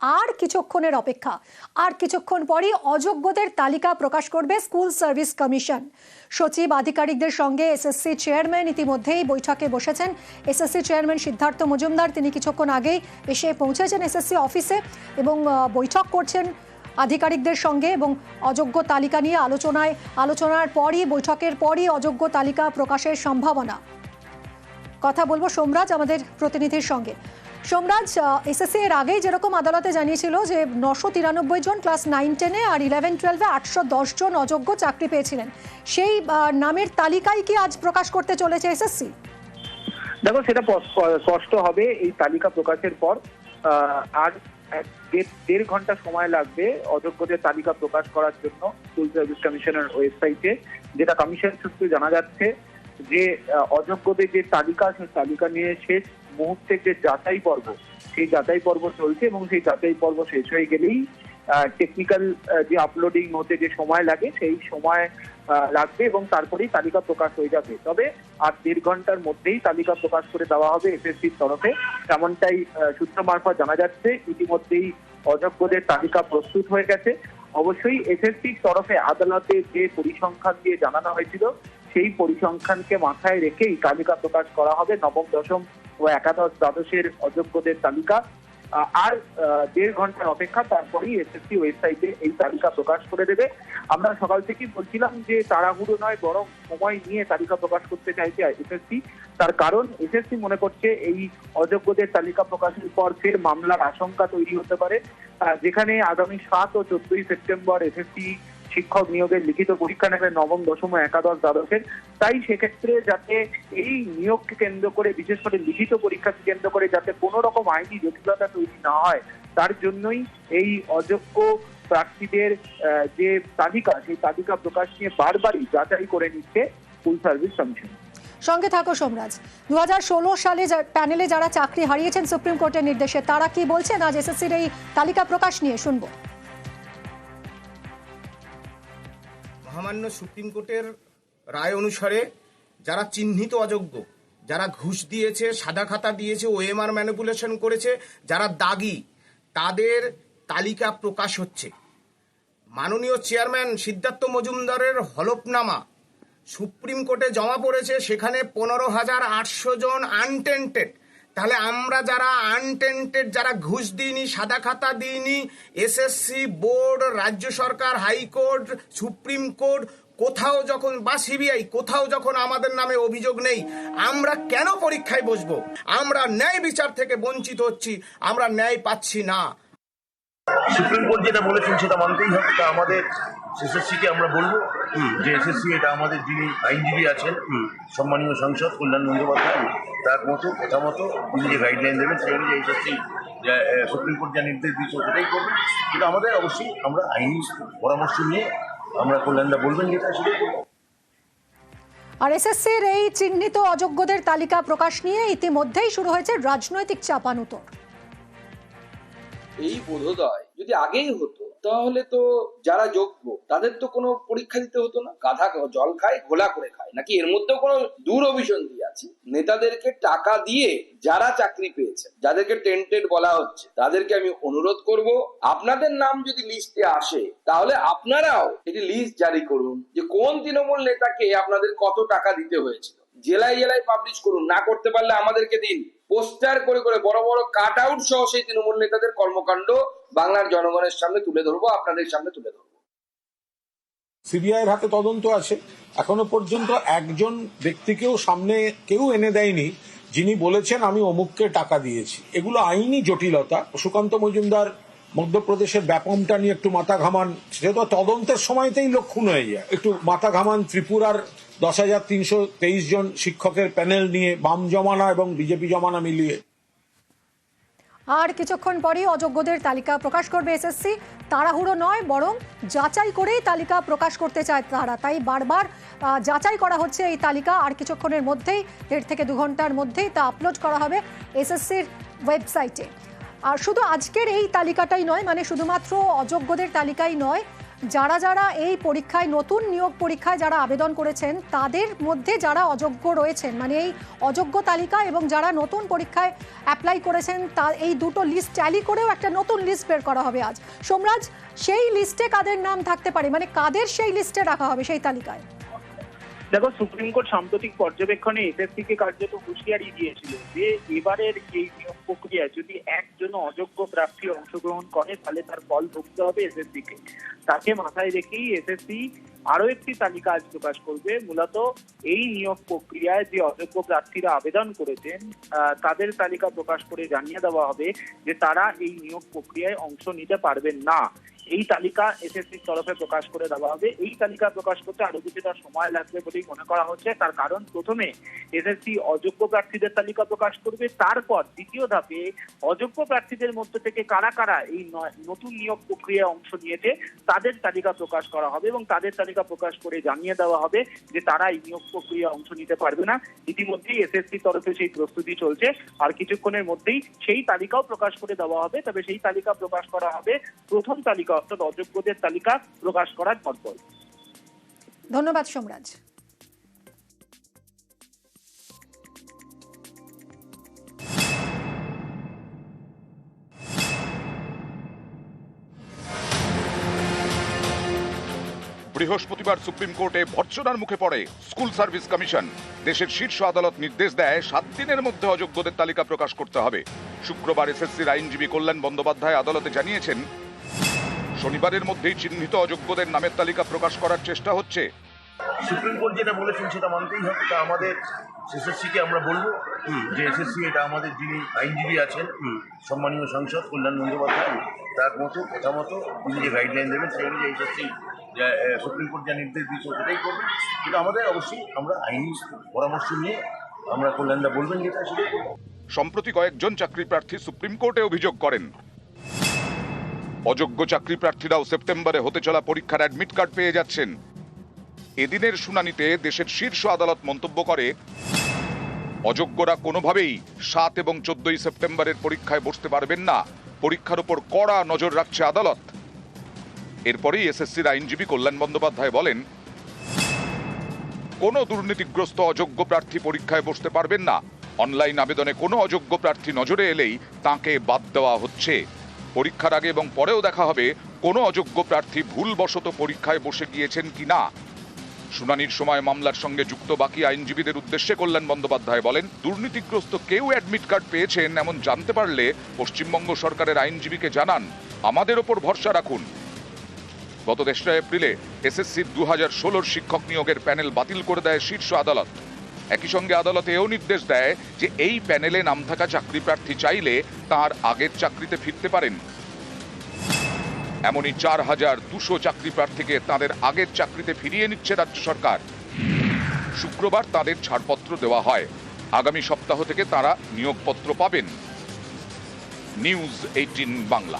আর কিছুক্ষণের অপেক্ষা। আর কিছুক্ষণ পরই অযোগ্যদের তালিকা প্রকাশ করবে স্কুল সার্ভিস কমিশন। সচিব আধিকারিকদের সঙ্গে এসএসসি চেয়ারম্যান ইতিমধ্যেই বৈঠকে বসেছেন। এসএসসি চেয়ারম্যান সিদ্ধার্থ মজুমদার, তিনি কিছুক্ষণ আগেই এসে পৌঁছেছেন এসএসসি অফিসে এবং বৈঠক করছেন আধিকারিকদের সঙ্গে এবং অযোগ্য তালিকা নিয়ে আলোচনায়, আলোচনার পরই, বৈঠকের পরই অযোগ্য তালিকা প্রকাশের সম্ভাবনা। কথা বলব সোমরাজ, আমাদের প্রতিনিধির সঙ্গে। সোমরাজ এসএসসি এর আগেই যেরকম আদালতে জানিয়েছিল যে নশো তিরানব্বই জন ক্লাস নাইন টেনে আর ইলেভেন টুয়েলভে আটশো দশ জন অযোগ্য চাকরি পেয়েছিলেন। সেই নামের তালিকাই কি আজ প্রকাশ করতে চলেছে এসএসসি দেখো, সেটা স্পষ্ট হবে এই তালিকা প্রকাশের পর। আর দেড় ঘণ্টা সময় লাগবে অযোগ্যদের তালিকা প্রকাশ করার জন্য স্কুল সার্ভিস কমিশনের ওয়েবসাইটে, যেটা কমিশন সূত্রে জানা যাচ্ছে যে অযোগ্যদের যে তালিকা, সেই তালিকা নিয়ে শেষ মুহূর্তের যে যাচাই পর্ব, সেই যাচাই পর্ব চলছে এবং সেই যাচাই পর্ব শেষ হয়ে গেলেই টেকনিক্যাল যে আপলোডিং হতে যে সময় লাগে, সেই সময় লাগবে এবং তারপরেই তালিকা প্রকাশ হয়ে যাবে। তবে আর দেড় ঘণ্টার মধ্যেই তালিকা প্রকাশ করে দেওয়া হবে এসএসসির তরফে। তেমনটাই সূত্র মারফত জানা যাচ্ছে, ইতিমধ্যেই অযোগ্যদের তালিকা প্রস্তুত হয়ে গেছে। অবশ্যই এসএসসির তরফে আদালতে যে পরিসংখ্যান দিয়ে জানানো হয়েছিল, সেই পরিসংখ্যানকে মাথায় রেখেই তালিকা প্রকাশ করা হবে নবম, দশম ও একাদশ দ্বাদশের অযোগ্যদের তালিকা। আর দেড় ঘণ্টার অপেক্ষা তারপরেই এসএসসি ওয়েবসাইটে এই তালিকা প্রকাশ করে দেবে। আমরা সকাল থেকেই বলছিলাম যে তাড়াহুড়ো নয়, বরং সময় নিয়ে তালিকা প্রকাশ করতে চাইছে এসএসসি। তার কারণ এসএসসি মনে করছে এই অযোগ্যদের তালিকা প্রকাশের পর ফের মামলার আশঙ্কা তৈরি হতে পারে। যেখানে আগামী সাত ও চোদ্দই সেপ্টেম্বর এসএসসি শিক্ষক নিয়োগের লিখিত পরীক্ষা নেবে নবম, দশম একাদশ দ্বাদশের। তাই সেক্ষেত্রে যাতে এই নিয়োগকে কেন্দ্র করে, বিশেষ করে লিখিত পরীক্ষাকে কেন্দ্র করে যাতে কোনো রকম আইনি জটিলতা তৈরি না হয়, তার জন্যই এই অযোগ্য প্রার্থীদের যে তালিকা, সেই তালিকা প্রকাশ নিয়ে বারবারই যাচাই করে নিচ্ছে স্কুল সার্ভিস কমিশন। সঙ্গে থাকো সোমরাজ। দু সালে প্যানেলে যারা চাকরি হারিয়েছেন সুপ্রিম কোর্টের নির্দেশে, তারা কি বলছেন? আজ এসএসসির এই তালিকা প্রকাশ নিয়ে শুনব। মহামান্য সুপ্রিম কোর্টের রায় অনুসারে যারা চিহ্নিত অযোগ্য, যারা ঘুষ দিয়েছে, সাদা খাতা দিয়েছে ওএমআর ম্যানিপুলেশন করেছে, যারা দাগি, তাদের তালিকা প্রকাশ হচ্ছে। মাননীয় চেয়ারম্যান সিদ্ধার্থ মজুমদারের হলফনামা সুপ্রিম কোর্টে জমা পড়েছে, সেখানে পনেরো হাজার আটশো জন আনটেন্টেড তাহলে আমরা যারা আনটেন্টেড যারা ঘুষ দিইনি, সাদা খাতা দিইনি এসএসসি বোর্ড, রাজ্য সরকার, হাইকোর্ট, সুপ্রিম কোর্ট, কোথাও যখন, বা সিবিআই কোথাও যখন আমাদের নামে অভিযোগ নেই, আমরা কেন পরীক্ষায় বসবো? আমরা ন্যায় বিচার থেকে বঞ্চিত হচ্ছি, আমরা ন্যায় পাচ্ছি না। সুপ্রিম কোর্ট যেটা বলেছেন সেটা মানতেই হবে। তা আমাদের এসএসসিকে আমরা বলব যে এসএসসি এটা আমাদের যিনি আইনজীবী আছেন সম্মানীয় সাংসদ কল্যাণ বন্দ্যোপাধ্যায় তার মতো কথা মতো তিনি যে গাইডলাইন দেবেন সেই অনুযায়ী এসএসসি সুপ্রিম কোর্ট যা নির্দেশ দিয়েছে সেটাই করবে কিন্তু আমাদের অবশ্যই আমরা আইনি পরামর্শ নিয়ে আমরা কল্যাণদা বলবেন যেটা সেটাই করব। আর এসএসসির এই চিহ্নিত অযোগ্যদের তালিকা প্রকাশ নিয়ে ইতিমধ্যেই শুরু হয়েছে রাজনৈতিক চাপানুতর। এই বোধোদয় যদি আগেই হতো, তাহলে তো যারা যোগ্য, তাদের তো কোনো পরীক্ষা দিতে হতো না। গাধা জল খায়, ঘোলা করে খায়। নাকি এর মধ্যেও কোনো দূর অভিসন্ধি আছে? নেতাদেরকে টাকা দিয়ে যারা চাকরি পেয়েছে, যাদেরকে টেন্টেড বলা হচ্ছে, তাদেরকে আমি অনুরোধ করব, আপনাদের নাম যদি লিস্টে আসে, তাহলে আপনারাও একটি লিস্ট জারি করুন যে কোন তৃণমূল নেতাকে আপনাদের কত টাকা দিতে হয়েছিল। জেলায় জেলায় পাবলিশ করুন, না করতে পারলে আমাদেরকে দিন। পোস্টার করে করে বড় বড় কাট আউট সহ সেই তৃণমূল নেতাদের কর্মকাণ্ড বাংলার জনগণের সামনে তুলে ধরবো, আপনাদের সামনে তুলে ধরবো। সিবিআইয়ের হাতে তদন্ত আছে। এখনও পর্যন্ত একজন ব্যক্তিকেও সামনে কেউ এনে দেয়নি, যিনি বলেছেন, আমি অমুককে টাকা দিয়েছি। এগুলো আইনি জটিলতা। সুকান্ত মজুমদার মধ্যপ্রদেশের ব্যাপমটা নিয়ে একটু মাথা ঘামান, সে তো তদন্তের সময়তেই লক্ষণ হয়ে যায়। একটু মাথা ঘামান ত্রিপুরার দশ হাজার তিনশো তেইশ জন শিক্ষকের প্যানেল নিয়ে বাম জমানা এবং বিজেপি জমানা মিলিয়ে। আর কিছুক্ষণ পরেই অযোগ্যদের তালিকা প্রকাশ করবে এসএসসি তাড়াহুড়ো নয়, বরং যাচাই করেই তালিকা প্রকাশ করতে চায় তারা। তাই বারবার যাচাই করা হচ্ছে এই তালিকা, আর কিছুক্ষণের মধ্যেই, দেড় থেকে দু ঘণ্টার মধ্যেই তা আপলোড করা হবে এসএসসির ওয়েবসাইটে আর শুধু আজকের এই তালিকাটাই নয় মানে শুধুমাত্র অযোগ্যদের তালিকাই নয়, যারা যারা এই পরীক্ষায়, নতুন নিয়োগ পরীক্ষায় যারা আবেদন করেছেন, তাদের মধ্যে যারা অযোগ্য রয়েছেন মানে এই অযোগ্য তালিকা এবং যারা নতুন পরীক্ষায় অ্যাপ্লাই করেছেন, তা এই দুটো লিস্ট ট্যালি করেও একটা নতুন লিস্ট বের করা হবে আজ। সোমরাজ, সেই লিস্টে কাদের নাম থাকতে পারে? মানে কাদের সেই লিস্টে রাখা হবে সেই তালিকায়? দেখো, সুপ্রিম কোর্ট সাম্প্রতিক পর্যবেক্ষণে এসএসসি কে কার্যত হুঁশিয়ারি দিয়েছিল যে এবারের এই নিয়োগ প্রক্রিয়ায় যদি একজন অযোগ্য প্রার্থী অংশগ্রহণ করে, তাহলে তার ফল ভুগতে হবে এসএসসি কে তাকে মাথায় রেখেই এসএসসি আরও একটি তালিকা আজ প্রকাশ করবে। মূলত এই নিয়োগ প্রক্রিয়ায় যে অযোগ্য প্রার্থীরা আবেদন করেছেন তাদের তালিকা প্রকাশ করে জানিয়ে দেওয়া হবে যে তারা এই নিয়োগ প্রক্রিয়ায় অংশ নিতে পারবেন না। এই তালিকা এসএসসির তরফে প্রকাশ করে দেওয়া হবে। এই তালিকা প্রকাশ করতে আরও কিছুটা সময় লাগবে বলেই মনে করা হচ্ছে। তার কারণ প্রথমে এসএসসি অযোগ্য প্রার্থীদের তালিকা প্রকাশ করবে। তারপর দ্বিতীয় ধাপে অযোগ্য প্রার্থীদের মধ্যে থেকে কারা কারা এই নতুন নিয়োগ প্রক্রিয়ায় অংশ নিয়েছে, তাদের তালিকা প্রকাশ করা হবে এবং তাদের তালিকা প্রকাশ করে জানিয়ে দেওয়া হবে যে তারা এই নিয়োগ প্রক্রিয়ায় অংশ নিতে পারবে না। ইতিমধ্যেই এসএসসি তরফে সেই প্রস্তুতি চলছে। আর কিছুক্ষণের মধ্যেই সেই তালিকাও প্রকাশ করে দেওয়া হবে। তবে সেই তালিকা প্রকাশ করা হবে প্রথম তালিকা অর্থাৎ অযোগ্যদের তালিকা প্রকাশ করার পরপর ধন্যবাদ সোমরাজ। বৃহস্পতিবার সুপ্রিম কোর্টে ভর্ৎসনার মুখে পড়ে স্কুল সার্ভিস কমিশন। দেশের শীর্ষ আদালত নির্দেশ দেয় সাত দিনের মধ্যে অযোগ্যদের তালিকা প্রকাশ করতে হবে। শুক্রবার এসএসসির আইনজীবী কল্যাণ বন্দ্যোপাধ্যায় আদালতে জানিয়েছেন শনিবারের মধ্যেই চিহ্নিত অযোগ্যদের নামের তালিকা প্রকাশ করার চেষ্টা হচ্ছে। সুপ্রিম কোর্ট যেটা বলেছেন সেটা মানতেই হবে। তা আমাদের এসএসসিকে আমরা বলব যে এসএসসি এটা আমাদের যিনি আইনজীবী আছেন সম্মানীয় সাংসদ কল্যাণ বন্দ্যোপাধ্যায় তার মতো কথা মতো তিনি যে গাইডলাইন দেবেন সেই অনুযায়ী এসএসসি সুপ্রিম কোর্ট যা নির্দেশ দিয়েছে সেটাই করবে। কিন্তু আমাদের অবশ্যই আমরা আইনি পরামর্শ নিয়ে আমরা কল্যাণদা বলবেন যেটা সেটাই সম্প্রতি কয়েকজন চাকরি প্রার্থী সুপ্রিম কোর্টে অভিযোগ করেন। অযোগ্য চাকরি প্রার্থীরাও সেপ্টেম্বরে হতে চলা পরীক্ষার অ্যাডমিট কার্ড পেয়ে যাচ্ছেন। এদিনের শুনানিতে দেশের শীর্ষ আদালত মন্তব্য করে, অযোগ্যরা কোনোভাবেই সাত এবং চোদ্দই সেপ্টেম্বরের পরীক্ষায় বসতে পারবেন না। পরীক্ষার উপর কড়া নজর রাখছে আদালত। এরপরেই এসএসসির আইনজীবী কল্যাণ বন্দ্যোপাধ্যায় বলেন, কোনো দুর্নীতিগ্রস্ত অযোগ্য প্রার্থী পরীক্ষায় বসতে পারবেন না। অনলাইন আবেদনে কোনো অযোগ্য প্রার্থী নজরে এলেই তাকে বাদ দেওয়া হচ্ছে। পরীক্ষার আগে এবং পরেও দেখা হবে কোনো অযোগ্য প্রার্থী ভুলবশত পরীক্ষায় বসে গিয়েছেন কিনা শুনানির সময় মামলার সঙ্গে যুক্ত বাকি আইনজীবীদের উদ্দেশ্যে কল্যাণ বন্দ্যোপাধ্যায় বলেন, দুর্নীতিগ্রস্ত কেউ অ্যাডমিট কার্ড পেয়েছেন এমন জানতে পারলে পশ্চিমবঙ্গ সরকারের আইনজীবীকে জানান, আমাদের ওপর ভরসা রাখুন। গত তেসরা এপ্রিলে এসএসসি দু হাজার ষোলোর শিক্ষক নিয়োগের প্যানেল বাতিল করে দেয় শীর্ষ আদালত। একই সঙ্গে আদালত এও নির্দেশ দেয় যে এই প্যানেলে নাম থাকা চাকরি প্রার্থী চাইলে তার আগের চাকরিতে ফিরতে পারেন। এমনই চার হাজার দুশো চাকরি প্রার্থীকে তাদের আগের চাকরিতে ফিরিয়ে নিচ্ছে রাজ্য সরকার। শুক্রবার তাদের ছাড়পত্র দেওয়া হয়। আগামী সপ্তাহ থেকে তারা নিয়োগপত্র পাবেন। News eighteen Bangla.